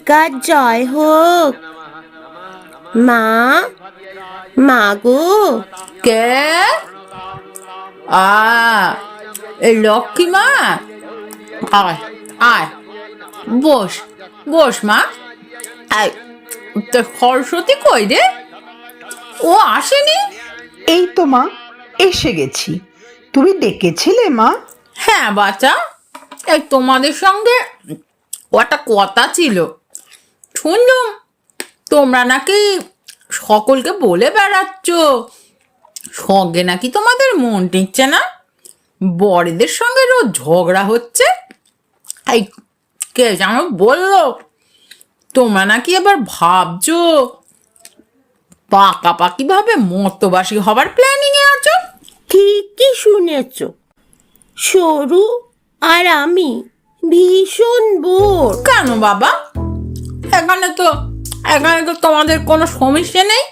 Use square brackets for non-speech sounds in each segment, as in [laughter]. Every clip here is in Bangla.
দুর্গার জয় হোক। মা মা গো কে? আ এই লক্ষ্মী মা? আয় আয়। বস বস মা। আয় তোর সরস্বতী কই রে? ও আসেনি? এই তো মা এসে গেছি। তুমি ডেকেছিলে মা? হ্যাঁ বাচ্চা এই তোমাদের সঙ্গে একটা কথা ছিল। শুনলাম? তোমরা নাকি সকলকে বলে বেড়াচ্ছ? সঙ্গে নাকি তোমাদের মন টিকছে না? বড়দের সঙ্গে রোজ ঝগড়া হচ্ছে? এই কে যেন বলল? তোমরা নাকি এবার ভাবছ পাকাপাকি ভাবে মতবাসী হবার প্ল্যানিং এ আছো ঠিকই শুনেছ? সরু আর আমি ভীষণ বোর। কেন বাবা? এখানে তো এখানে তো তোমাদের কোনো সমস্যা নেই?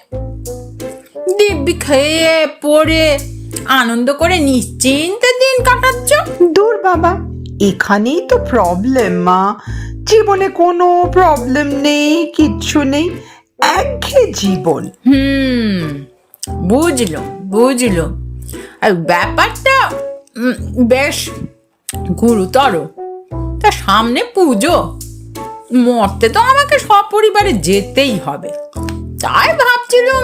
দিব্যি খেয়ে পড়ে আনন্দ করে নিশ্চিন্তে দিন কাটাচ্ছ। দূর বাবা এখানেই তো প্রবলেম মা। জীবনে কোনো প্রবলেম নেই কিচ্ছু নেই একঘে জীবন। হুম বুঝলো বুঝলো। আর ব্যাপারটা বেশ গুরুতর। তা সামনে পুজো। মরতে তো আমাকে সপরিবারে যেতেই হবে। তাই ভাবছিলাম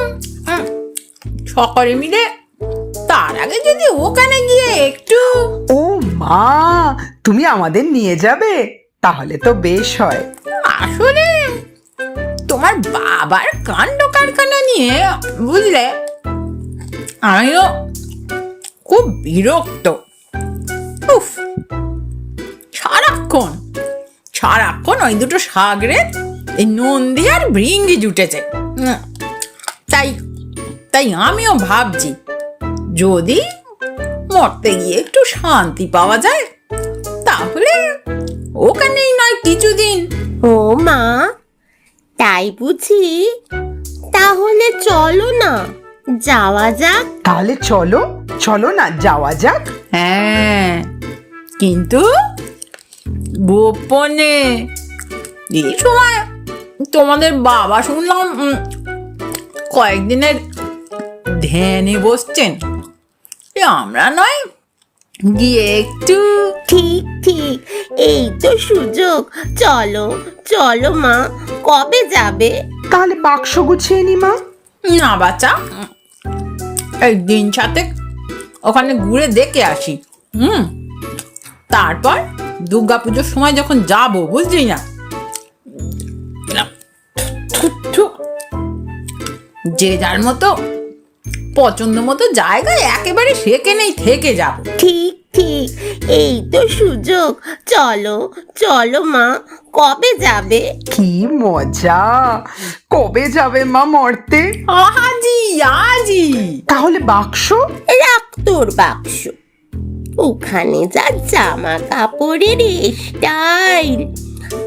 সকলে মিলে তার আগে যদি ওখানে গিয়ে একটু ও মা তুমি আমাদের নিয়ে যাবে? তাহলে তো বেশ হয়। আসলে তোমার বাবার কাণ্ড কারখানা নিয়ে বুঝলে আমিও খুব বিরক্ত। সারাক্ষণ ওই দুটো সাগরে এই নন্দী আর ভৃঙ্গি জুটেছে। তাই তাই আমিও ভাবছি যদি মরতে গিয়ে একটু শান্তি পাওয়া যায় তাহলে ওখানেই নয় কিছুদিন। ও মা তাই বুঝি? তাহলে চলো না যাওয়া যাক। তাহলে চলো চলো না যাওয়া যাক। হ্যাঁ কিন্তু গোপনে। এই সময় তোমাদের বাবা শুনলাম কয়েকদিনের ধ্যানে বসছেন। এ আমরা নয় গিয়ে একটু ঠিক ঠিক। এই তো সুযোগ। চলো চলো মা কবে যাবে? তাহলে বাক্স গুছিয়ে নি মা। না বাচ্চা এই দিন সাথে ওখানে ঘুরে দেখে আসি হুম। তারপর? দুর্গা পুজোর সময় যখন যাব বুঝলি না। যে যার মতো পছন্দ মতো জায়গায় একেবারে সেখানেই থেকে যাব। ঠিক ঠিক। এই তো সুযোগ। চলো চলো মা কবে যাবে? কি মজা! কবে যাবে মা মরতে? আজি আজি তাহলে বাক্স? রাখ তোর বাক্স। ওখানে যা জামা কাপড়ের স্টাইল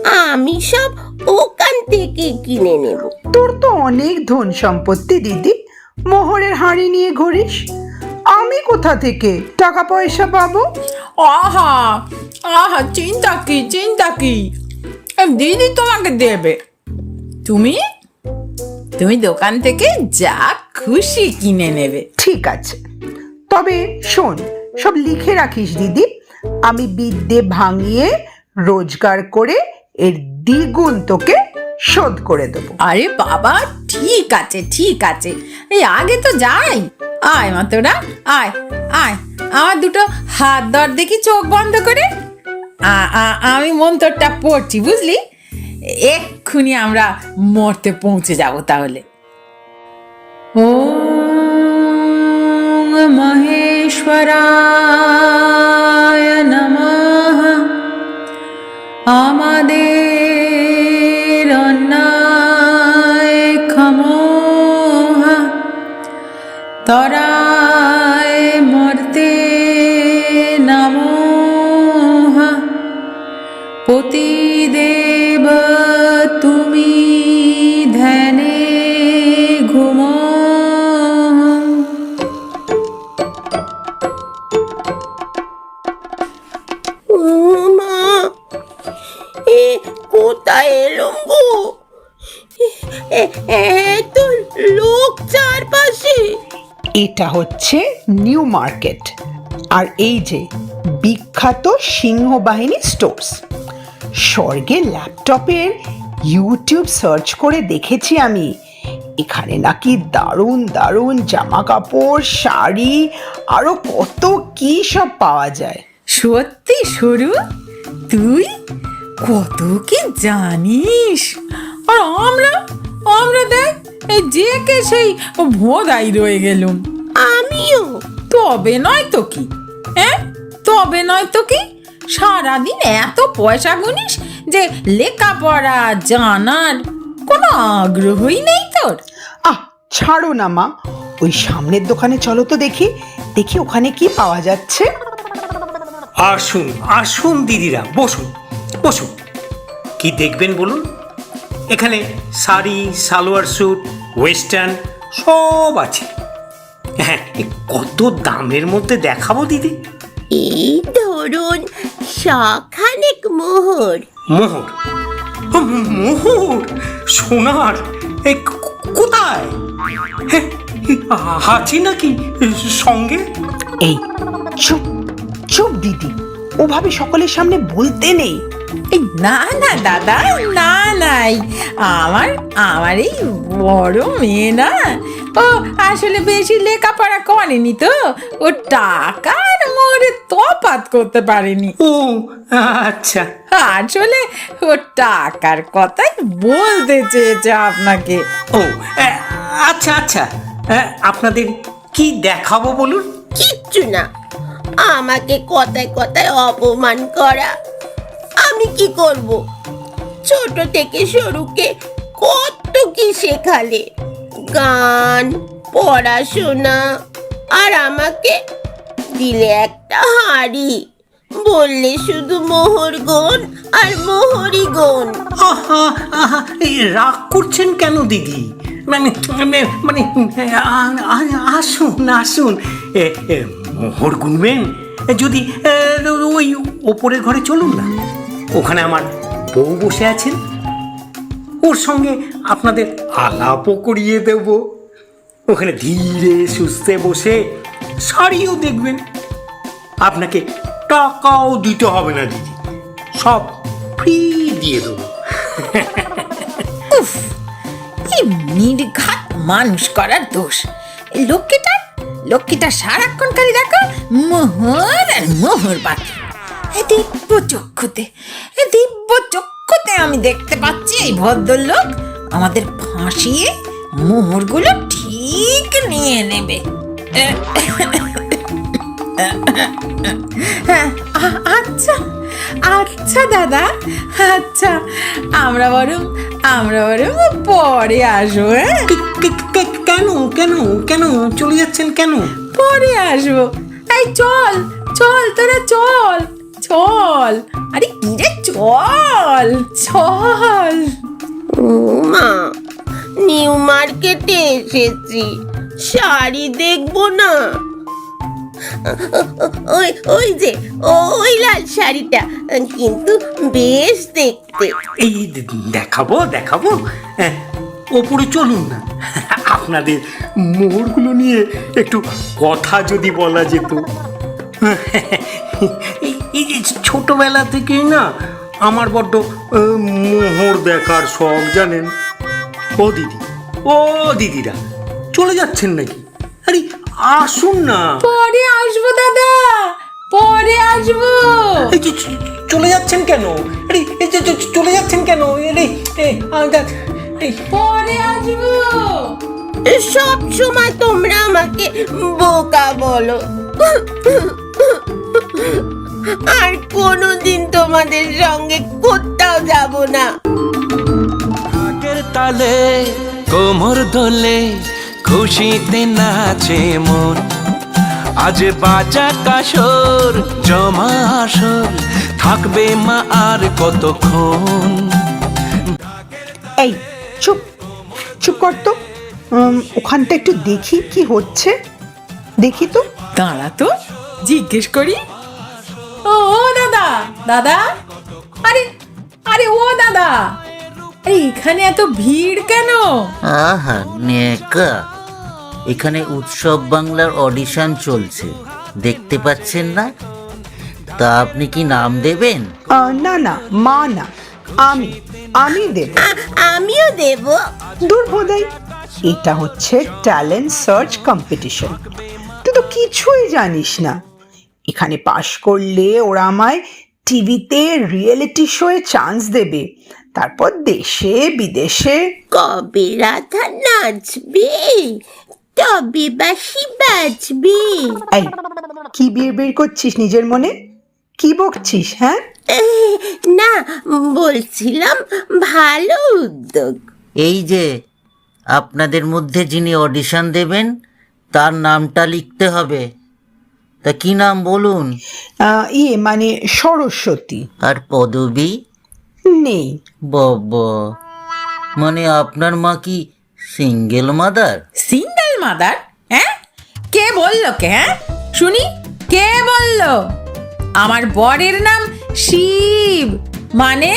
আমি সব ওখান থেকে কিনে নেব। তোর তো অনেক ধন সম্পত্তি দিদি। মোহরের হাঁড়ি নিয়ে ঘুরিস। আমি কোথা থেকে টাকা পয়সা পাবো? আহা আহা চিন্তা কি চিন্তা কি? দিদি তোমাকে দেবে। তুমি? তুমি দোকান থেকে যা খুশি কিনে নেবে। ঠিক আছে। তবে শোন সব লিখে রাখিস, দিদি। আমি বিদ্যে ভাঙিয়ে রোজগার করে এর দ্বিগুণ তোকে শোধ করে দেবো। আরে বাবা, ঠিক আছে ঠিক আছে। এই আগে তো যাই। আয় মা তোরা, আয় আয়। আমার দুটো হাত ধর দেখি চোখ বন্ধ করে। আমি মন্তরটা পড়ছি, বুঝলি? এক্ষুনি আমরা মরতে পৌঁছে যাব তাহলে। ওম মহেশ্বরায় नमः আমাদের অন্যায় ক্ষমোহ। তরায় এত লোক চারপাশে। এটা হচ্ছে নিউ মার্কেট। আর এই যে বিখ্যাত সিংহবাহিনী স্টোর্স। স্বর্গের ল্যাপটপের ইউটিউব সার্চ করে দেখেছি আমি। এখানে নাকি দারুণ দারুণ জামা কাপড় শাড়ি আরও কত কি সব পাওয়া যায়। সত্যি সরু? তুই? কত কি জানিস? আর আমরা আমরা দেখ এই যে কে সেই ভোদাই রয়ে গেলুম। আমিও। তবে নয় তো কি? হ্যাঁ? তবে নয় তো কি? সারাদিন এত পয়সা গুনিস যে লেখাপড়া জানার কোনো আগ্রহই নেই তোর। আহ ছাড়ো না মা। ওই সামনের দোকানে চলো তো দেখি দেখি ওখানে কি পাওয়া যাচ্ছে। আসুন আসুন দিদিরা বসুন। বসুন কি দেখবেন বলুন? এখানে শাড়ি সালোয়ার স্যুট ওয়েস্টার্ন সব আছে। হ্যাঁ কত দামের মধ্যে দেখাবো দিদি? এই ধরুন শখানেক মোহর। মোহর? মোহর? সোনার? এ ক- ক- কোথায়? হ্যাঁ, এ, নাকি সঙ্গে? এই চুপ চুপ দিদি। ওভাবে সকলের সামনে বলতে নেই। এই না না দাদা না নাই। আমার আমার এই বড় মেয়ে না। ও আসলে বেশি লেখাপড়া করেনি তো। ও টাকার মোড়ে তফাত করতে পারেনি। ও আচ্ছা। আসলে ও টাকার কথাই বলতে চেয়েছে আপনাকে। ও আচ্ছা আচ্ছা। আপনাদের কি দেখাবো বলুন? কিচ্ছু না। আমাকে কথায় কথায় অপমান করা। আমি কি করব? ছোট থেকে সরুকে কত কি শেখালে? গান, পড়াশোনা, আর আমাকে দিলে একটা হাড়ি। বললে শুধু মোহর গুণ আর মোহরই গুণ আহা রাগ করছেন কেন দিদি? মানে মানে মানে আসুন আসুন। মোহর গুনবেন? যদি ওই ওপরের ঘরে চলুন না। ওখানে আমার বউ বসে আছেন। ওর সঙ্গে আপনাদের আলাপও করিয়ে দেব। ওখানে ধীরে সুস্থে বসে শাড়িও দেখবেন। আপনাকে টাকাও দিতে হবে না দিদি। সব ফ্রি দিয়ে দেবো। কি নির্ঘাত মানুষ করার দোষ। এই লক্ষ্মীটা সারাক্ষণ খালি দেখো মোহর আর মোহর বাকি। দিব্য চক্ষুতে দিব্য চক্ষুতে আমি দেখতে পাচ্ছি এই ভদ্রলোক আমাদের ফাঁসিয়ে মোহরগুলো ঠিক নিয়ে নেবে। হ্যাঁ আচ্ছা। আচ্ছা দাদা। আচ্ছা আমরা বরং আমরা বরং পরে আসব হ্যাঁ? কেন কেন কেন চলে যাচ্ছেন কেন? পরে আসব। এই চল চল তোরা চল চল। আরে কি রে চল চল। ও মা নিউ মার্কেটে এসেছি। শাড়ি দেখব না? ওই ওই যে ওই লাল শাড়িটা। কিন্তু বেশ দেখতে। এই দেখাবো দেখাবো। হ্যাঁ, ওপরে চলুন না। আপনাদের মোহরগুলো নিয়ে একটু কথা যদি বলা যেত। এই- থেকেই না আমার বড্ড মোহর দেখার শখ জানেন? ও দিদি ও দিদিরা চলে যাচ্ছেন নাকি? আরে আসুন না। পরে আসব দাদা। পরে আসব। এই যে চলে যাচ্ছেন কেন? আরে এই যে চলে যাচ্ছেন কেন? আরে এই, পরে আসব। সব সময় তোমরা আমাকে বোকা বলো। আর কোনোদিন তোমাদের সঙ্গে কোথাও যাব না। আগের তালে কোমর দোলে খুশিতে নাচে মন। আজ বাজা কাসর জমা আসর থাকবে মা আর কতক্ষণ? এই চুপ চুপ কর তো। ওখানটা একটু দেখি কি হচ্ছে। দেখি তো। দাঁড়া তো জিজ্ঞেস করি। ও ও দাদা দাদা। আরে আরে ও দাদা। আরে এখানে এত ভিড় কেন? আহা নেকা। এখানে উৎসব বাংলার অডিশন চলছে। দেখতে পাচ্ছেন না? তা আপনি কি নাম দেবেন? আহ, না না মা না। আমি আমি দেব। আমিও দেব। দূর বোধাই এটা হচ্ছে ট্যালেন্ট সার্চ কম্পিটিশন তুই তো কিছুই জানিস না। এখানে পাশ করলে ওরা আমায় টিভিতে রিয়েলিটি শোয়ে চান্স দেবে। তারপর দেশে বিদেশে। কবে রাধা নাচবে? তবে বাসি বাজবে। এই কি বিয়ে বের করছিস নিজের মনে? কি বকছিস হ্যাঁ? না বলছিলাম ভালো উদ্যোগ। এই যে আপনাদের মধ্যে যিনি অডিশন দেবেন তার নামটা লিখতে হবে। তা কি নাম বলুন? আহ, ইয়ে মানে সরস্বতী। আর পদবী? নেই। বাবা মানে আপনার মা কি সিঙ্গেল মাদার? সিঙ্গেল মাদার হ্যাঁ? কে বলল কে হ্যাঁ? শুনি কে বলল? আমার বরের নাম শিব মানে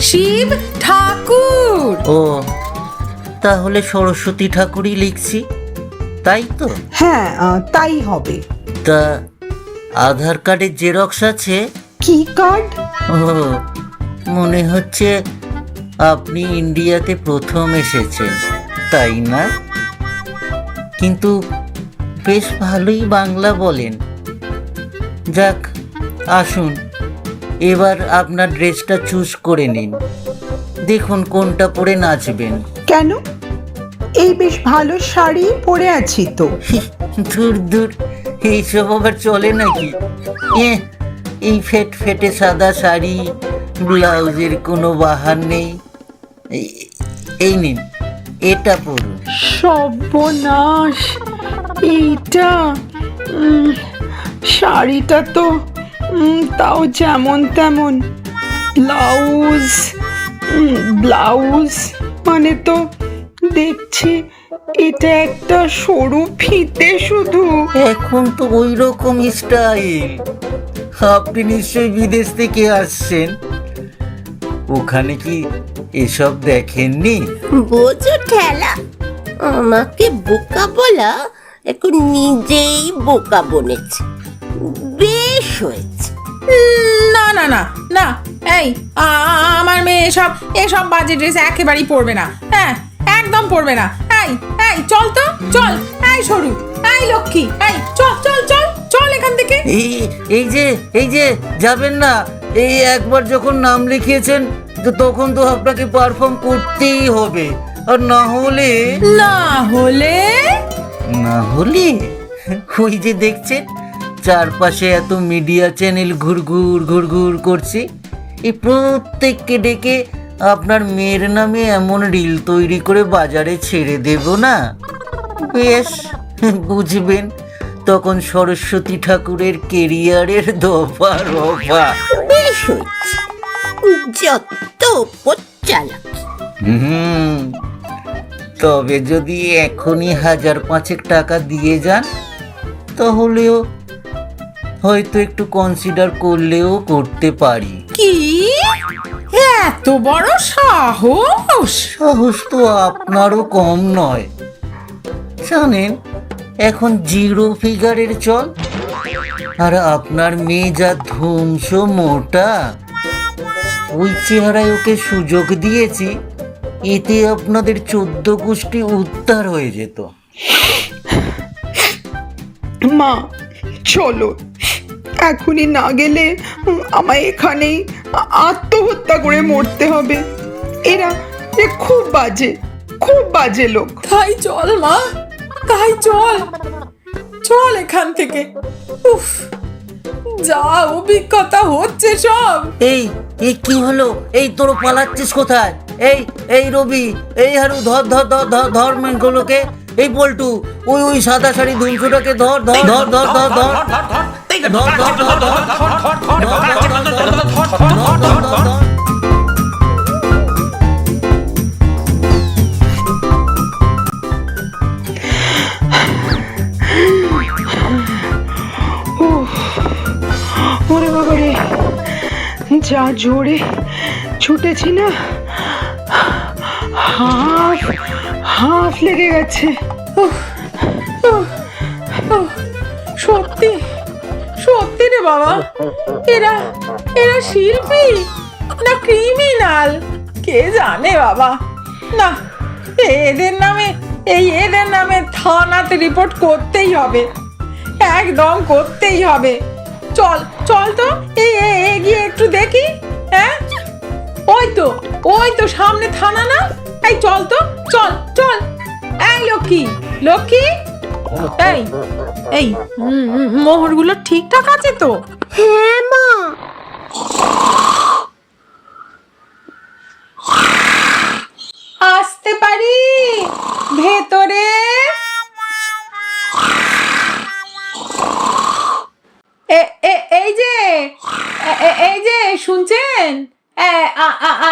শিব ঠাকুর। ও তাহলে সরস্বতী ঠাকুরই লিখছি তাই তো? হ্যাঁ আহ, তাই হবে। তা আধার কার্ডের জেরক্স আছে? কি কার্ড? ও মনে হচ্ছে আপনি ইন্ডিয়াতে প্রথম এসেছেন তাই না? কিন্তু বেশ ভালোই বাংলা বলেন। যাক আসুন এবার আপনার ড্রেসটা চুজ করে নিন। দেখুন কোনটা পরে নাচবেন। কেন? এই বেশ ভালো শাড়ি পরে আছি তো। দূর দূর এইসব আবার চলে নাকি? এ এই ফেট ফেটে সাদা শাড়ি ব্লাউজের কোনো বাহার নেই। এই- এই নিন এটা পরুন। সর্বনাশ। এইটা উম, শাড়িটা তো উম, তাও যেমন তেমন। ব্লাউজ উম, ব্লাউজ মানে তো দেখছি এটা একটা সরু ফিতে শুধু। এখন তো ওই রকম স্টাইল। আপনি নিশ্চয়ই বিদেশ থেকে আসছেন। ওখানে কি এসব দেখেননি? বোঝো ঠেলা আমাকে বোকা বলা এখন নিজেই বোকা বনেছে। বেশ হয়েছে। না না না না এই আমার মেয়ে এসব এসব বাজে ড্রেস একেবারেই পরবে না। হ্যাঁ একদম পরবে না। এই এই চল তো চল। এই সরু এই লক্ষ্মী এই চল চল চল চল এখান থেকে। এই এই যে এই যে যাবেন না। এই একবার যখন নাম লিখিয়েছেন তো তখন তো আপনাকে পারফর্ম করতেই হবে। আর না হলে? না হলে? না হলে? ওই যে দেখছেন চারপাশে এত মিডিয়া চ্যানেল ঘুরঘুর ঘুরঘুর করছে। এই প্রত্যেককে ডেকে আপনার মেয়ের নামে এমন রিল তৈরি করে বাজারে ছেড়ে দেব না? বেশ বুঝবেন তখন সরস্বতী ঠাকুরের কেরিয়ারের দফা রফা বেশ হয়েছে। যত হুম। তবে যদি এখনই হাজার পাঁচেক টাকা দিয়ে যান তাহলেও হয়তো একটু কনসিডার করলেও করতে পারি। কি? এত বড় সাহস? সাহস তো আপনারও কম নয়। জানেন এখন জিরো ফিগারের চল। আর আপনার মেয়ে যা ধ্বংস মোটা ওই চেহারায় ওকে সুযোগ দিয়েছি। এতে আপনাদের চোদ্দ গোষ্ঠী উদ্ধার হয়ে যেত। মা চলো। এখনই না গেলে আমায় এখানেই আত্মহত্যা করে মরতে হবে। এরা এ খুব বাজে খুব বাজে লোক। তাই চল মা। তাই চল। চল এখান থেকে। উফ যা অভিজ্ঞতা হচ্ছে সব। এই এই কি হলো? এই তোর পালাচ্ছিস কোথায়? এই এই রবি এই হারু ধর ধর ধর ধর ধর মেনগুলোকে এই পল্টু ওই ওই সাদা শাড়ি ধুমছুটাকে ধর ধর ধর ধর ধর ধর ধর ধর ধর ধর যা জোরে ছুটেছি না হাঁস হাঁস লেগে গেছে। সত্যি সত্যি রে বাবা। এরা এরা শিল্পী না ক্রিমিনাল কে জানে বাবা? না, এদের নামে, এই এদের নামে থানাতে রিপোর্ট করতেই হবে। একদম করতেই হবে। চল চল তো এই এগিয়ে একটু দেখি হ্যাঁ? ওই তো ওই তো সামনে থানা না? এই চল তো চল চল। এই লক্ষ্মী লক্ষ্মী। এই এই মোহরগুলো ঠিকঠাক আছে তো? হ্যাঁ মা। আসতে পারি? ভেতরে? এই যে এই যে শুনছেন?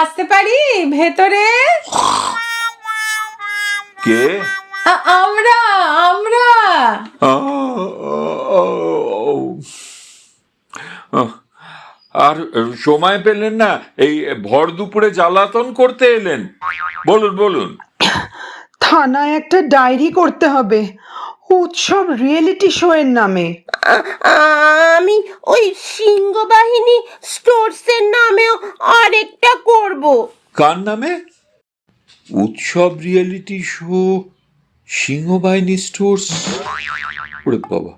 আসতে পারি? ভেতরে? কে? আমরা আমরা। আর সময় পেলেন না এই ভর দুপুরে জ্বালাতন করতে এলেন। বলুন বলুন। থানায় একটা ডায়েরি করতে হবে উৎসব রিয়েলিটি শো এর নামে আমি ওই সিংহবাহিনী স্টোরসের নামেও আরেকটা করব। কার নামে? উৎসব রিয়েলিটি শো সিংহবাহিনী স্টোর্স ওরে বাবা।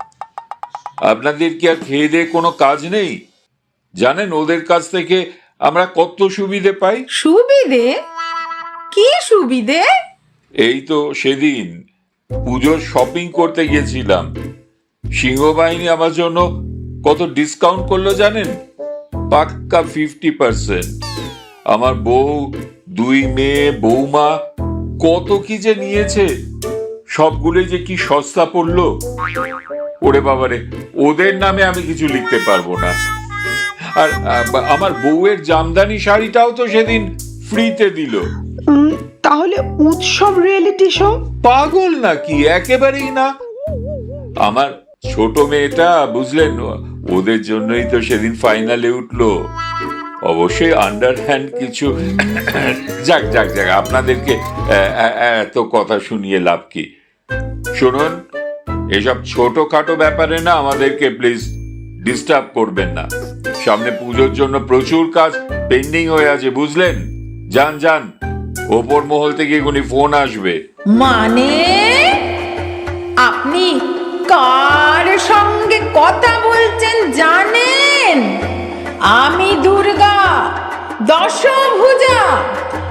আপনাদের কি আর খেয়ে দিয়ে কোনো কাজ নেই? জানেন ওদের কাছ থেকে আমরা কত সুবিধে পাই? সুবিধে? কি সুবিধে? এই তো সেদিন পুজোর শপিং করতে গেছিলাম। সিংহবাহিনী আমার জন্য কত ডিসকাউন্ট করল জানেন? পাক্কা ফিফটি পার্সেন্ট আমার বউ দুই মেয়ে বৌমা কত কি যে নিয়েছে সবগুলোই যে কি সস্তা পড়ল। ওরে বাবারে ওদের নামে আমি কিছু লিখতে পারব না। আর আমার বউয়ের জামদানি শাড়িটাও তো সেদিন ফ্রিতে দিল। তাহলে উৎসব রিয়েলিটি শো? পাগল নাকি? একেবারেই না। আমার ছোট মেয়েটা বুঝলেন ওদের জন্যই তো সেদিন ফাইনালে উঠল। অবশ্যই আন্ডার হ্যান্ড কিছু। যাক যাক যাক, আপনাদেরকে এত কথা শুনিয়ে লাভ কি? শুনুন, এসব ছোটখাটো ব্যাপারে না আমাদেরকে প্লিজ ডিস্টার্ব করবেন না। সামনে পুজোর জন্য প্রচুর কাজ পেন্ডিং হয়ে আছে, বুঝলেন? যান যান, ওপর মহল থেকে এখনই ফোন আসবে। মানে আপনি কার সঙ্গে কথা বলছেন জানেন? আমি দুর্গা দশভুজা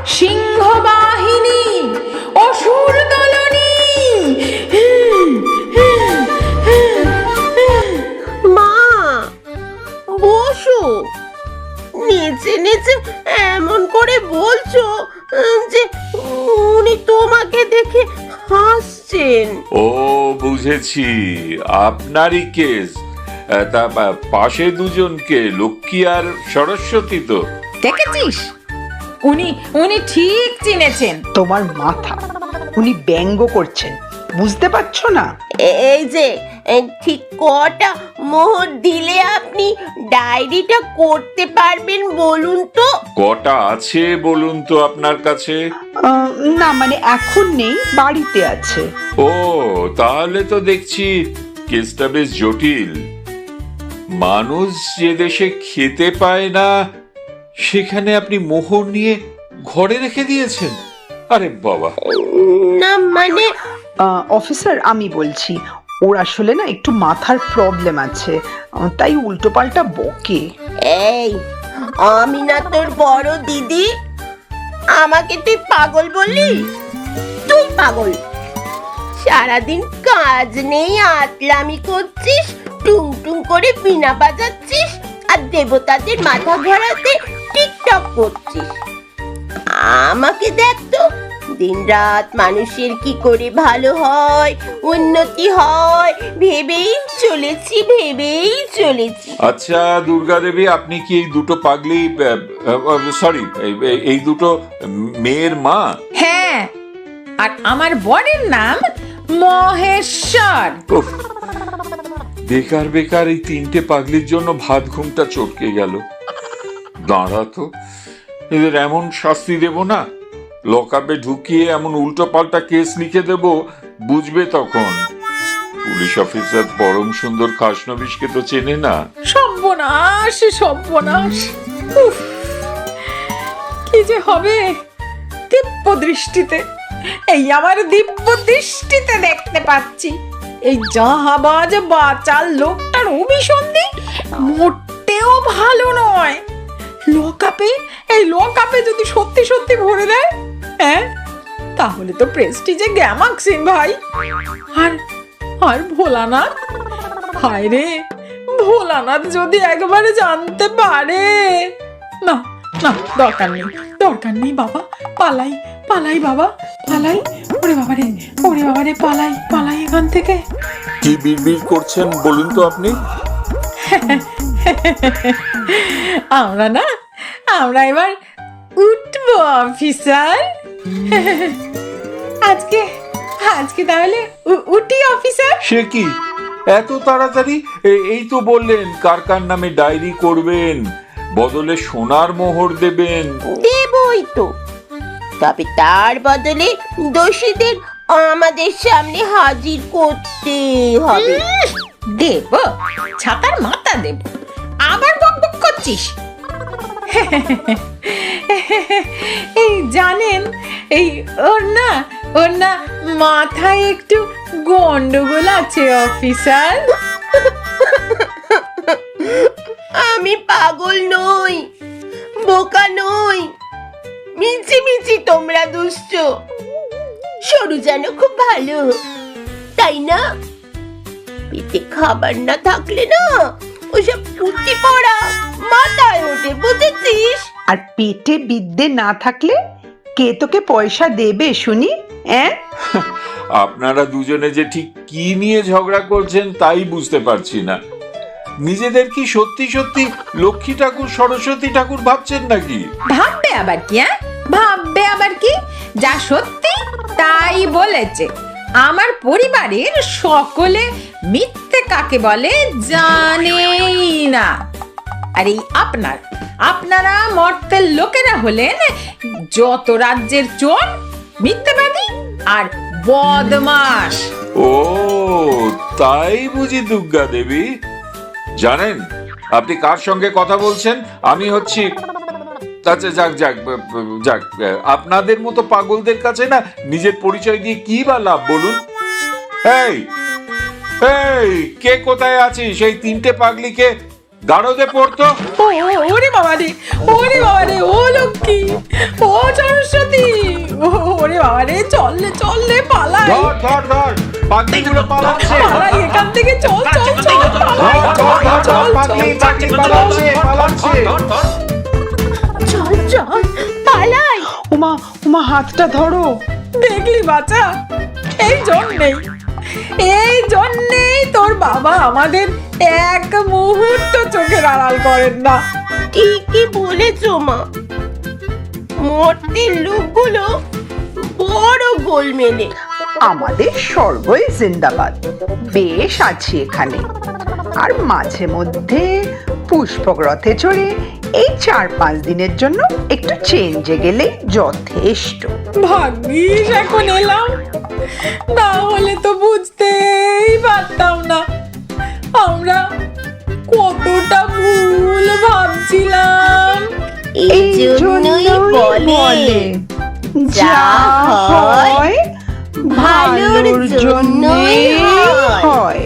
সিংহবাহিনী অসুর দলনী। মা বসো। নেচে নেচে এমন করে বলছো যে উনি তোমাকে দেখে হাসছেন। ও বুঝেছি। আপনারই কেস। তা পাশে দুজনকে লক্ষ্মী আর সরস্বতী তো। দেখেছিস? উনি উনি ঠিক চিনেছেন। তোমার মাথা উনি ব্যঙ্গ করছেন বুঝতে পারছ না? এই যে ঠিক কটা মোহর দিলে আপনি ডায়েরিটা করতে পারবেন বলুন তো? কটা আছে বলুন তো আপনার কাছে? না মানে এখন নেই বাড়িতে আছে। ও তাহলে তো দেখছি কেসটা বেশ জটিল। মানুষ যে দেশে খেতে পায় না সেখানে আপনি মোহর নিয়ে ঘরে রেখে দিয়েছেন। আরে বাবা। না মানে অফিসার আমি বলছি ওর আসলে না একটু মাথার প্রবলেম আছে। তাই উল্টোপাল্টা বকে। এই আমি না তোর বড় দিদি। আমাকে তুই পাগল বললি? তুই পাগল। সারাদিন কাজ নেই আতলামি করছিস টুং টুং করে বিনা বাজাচ্ছিস আর দেবতাদের মাথা ঘোরাতে টিকটক করছিস। আমাকে দেখ তো দিনরাত মানুষের কি করে ভালো হয় উন্নতি হয় ভেবেই চলেছি ভেবেই চলেছি। আচ্ছা দুর্গা দেবী আপনি কি এই দুটো পাগলি সরি এই দুটো মেয়ের মা? হ্যাঁ আর আমার বরের নাম মহেশ্বর। বেকার বেকার এই তিনটে পাগলির জন্য ভাত ঘুমটা চটকে গেল। দাঁড়া তো, এদের এমন শাস্তি দেব না? লকআপে ঢুকিয়ে এমন উল্টো পাল্টা কেস লিখে দেব, বুঝবে তখন? পুলিশ অফিসার পরম সুন্দর খাসনবিশকে তো চেনে না। সর্বনাশ সর্বনাশ। কি যে হবে দিব্য দৃষ্টিতে এই আমার দিব্য দৃষ্টিতে দেখতে পাচ্ছি। এই জাহাবাজ বাচাল লোকটার অভিসন্ধি মোটেও ভালো নয়। লকআপে, এই লকআপে যদি সত্যি সত্যি ভরে দেয় হ্যাঁ? তাহলে তো প্রেস্টিজে গ্যামাক্সিন ভাই। আর আর ভোলানাথ? হায় রে, ভোলানাথ যদি একবারে জানতে পারে। না না, দরকার নেই দরকার নেই বাবা, পালাই। পালাই বাবা পালাই। ওরে বাবা রে ওরে বাবা রে পালাই পালাই এখান থেকে। কি বিড়বিড় করছেন বলুন তো আপনি? [laughs] আমরা না আমরা এবার উঠবো অফিসার। [laughs] আজকে আজকে তাহলে উ- উঠি অফিসার। সে কি? এত তাড়াতাড়ি? এই তো বললেন কার কার নামে ডায়েরি করবেন? বদলে সোনার মোহর দেবেন। দেবই তো। তবে তার বদলে দোষীদের আমাদের সামনে হাজির করতে হবে। দেব ছাতার মাথা দেব। আবার বকবক করছিস। [laughs] এই জানেন এই ওর না ওর না মাথায় একটু গন্ডগোল আছে অফিসার। আমি পাগল নই বোকা নই। মিছি মিছি তোমরা দুষ্ট। সরু যেন খুব ভালো। তাই না? পেটে খাবার না থাকলে না ওসব পুঁতি পড়া মাথায় ওঠে বুঝেছিস? আর পেটে বিদ্যে না থাকলে কে তোকে পয়সা দেবে শুনি হ্যাঁ আপনারা দুজনে যে ঠিক কি নিয়ে ঝগড়া করছেন তাই বুঝতে পারছি না। নিজেদের কি সত্যি সত্যি লক্ষ্মী ঠাকুর সরস্বতী ঠাকুর ভাবছেন নাকি? ভাববে আবার কি হ্যাঁ? ভাববে আবার কি? যা সত্যি তাই বলেছে। আমার পরিবারের সকলে মিথ্যে কাকে বলে জানেই না। আর এই আপনার আপনারা মর্তের লোকেরা হলেন যত রাজ্যের চোর মিথ্যেবাদী আর বদমাস ও তাই বুঝি দুর্গা দেবী? জানেন? আপনি কার সঙ্গে কথা বলছেন? আমি হচ্ছি আচ্ছা যাক যাক যাক আপনাদের মতো পাগলদের কাছে না নিজের পরিচয় দিয়ে কি বা লাভ বলুন? এই এই কে কোথায় আছিস সেই তিনটে পাগলিকে গাড়োতে পড়তো? ও ওরে বাবা রে ওরে বাবা রে ও লক্ষ্মী ও সরস্বতী ওরে বাবা রে চললে চললে পালাই। ধর ধর ধর। পাগলিগুলো পালাচ্ছে। এখান থেকে চল চল চল চল পাগলি পাগলি পালাচ্ছে পালাচ্ছে। চল চল পালাই। উমা উমা হাতটা ধরো। দেখলি বাচ্চা এই জন্যেই এই জন্যেই তোর বাবা আমাদের এক মুহূর্ত চোখের আড়াল করেন না। ঠিকই বলেছ মা। মূর্তির লোকগুলো বড় গোলমেলে। আমাদের স্বর্গই জিন্দাবাদ। বেশ আছি এখানে। আর মাঝে মধ্যে পুষ্পক রথে চড়ে এই চার পাঁচ দিনের জন্য একটু চেঞ্জে গেলে যথেষ্ট। ভাগ্যিস এখন এলাম। তাহলে তো বুঝতেই পারতাম না। আমরা কতটা ভুল ভাবছিলাম। এই জন্যই বলে যা হয় ভালোর জন্যই হয়